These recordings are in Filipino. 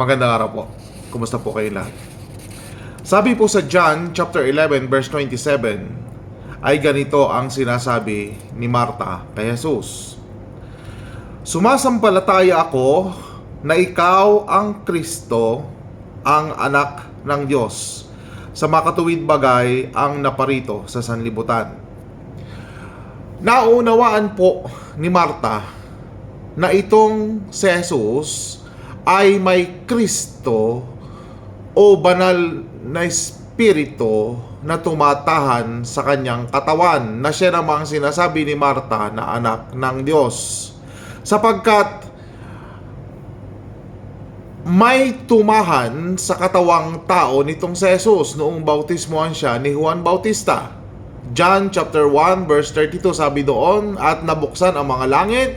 Magandang araw po. Kumusta po kayo lahat? Sabi po sa John chapter 11 verse 27 ay ganito ang sinasabi ni Marta kay Jesus. Sumasampalataya ako na ikaw ang Kristo, ang anak ng Diyos. Sa makatuwid bagay ang naparito sa sanlibutan. Naunawaan po ni Marta na itong si Jesus ay may Kristo o banal na espiritu na tumatahan sa kanyang katawan na siya namang sinasabi ni Marta na anak ng Diyos. Sapagkat may tumahan sa katawang tao nitong si Jesus noong bautismohan siya ni Juan Bautista. John chapter 1 verse 32 sabi doon, At nabuksan ang mga langit,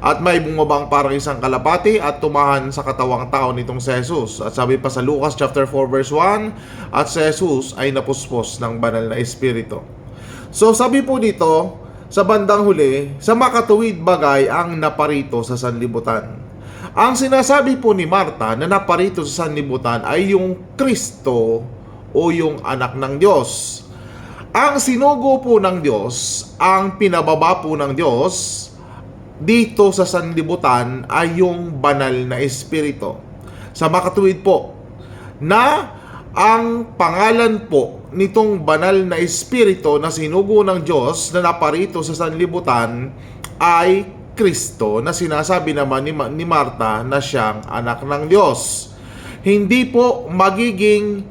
at may bumabang parang isang kalapati at tumahan sa katawang tao nitong si Jesus. At sabi pa sa Lucas chapter 4 verse 1, At si Jesus ay napuspos ng banal na espiritu. So sabi po dito, sa bandang huli, sa makatuwid bagay ang naparito sa sanlibutan. Ang sinasabi po ni Marta na naparito sa sanlibutan ay yung Kristo o yung anak ng Diyos. Ang sinugo po ng Diyos, ang pinababa po ng Diyos dito sa sanlibutan ay yung banal na espiritu. Sa makatuwid po na ang pangalan po nitong banal na espiritu na sinugo ng Diyos na naparito sa sanlibutan ay Kristo na sinasabi naman ni, ni Marta na siyang anak ng Diyos. Hindi po magiging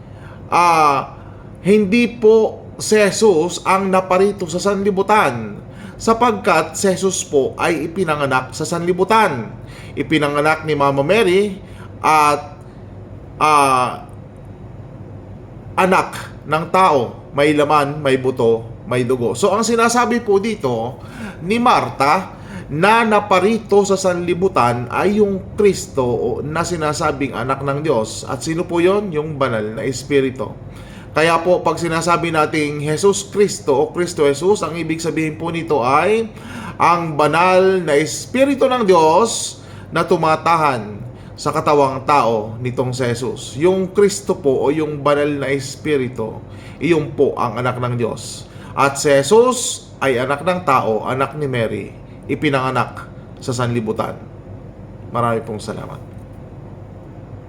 ah, hindi po si Jesus ang naparito sa sanlibutan sapagkat si Jesus po ay ipinanganak sa sanlibutan. Ipinanganak ni Mama Mary at ah, anak ng tao. May laman, may buto, may dugo. So ang sinasabi po dito ni Marta na naparito sa sanlibutan ay yung Kristo na sinasabing anak ng Diyos. At sino po yon? Yung banal na Espiritu. Kaya po pag sinasabi nating Jesus Kristo o Kristo Jesus, ang ibig sabihin po nito ay ang banal na Espiritu ng Diyos na tumatahan sa katawang tao nitong si Jesus. Yung Kristo po o yung banal na Espiritu, iyon po ang anak ng Diyos. At si Jesus ay anak ng tao, anak ni Mary, ipinanganak sa sanlibutan. Marami pong salamat.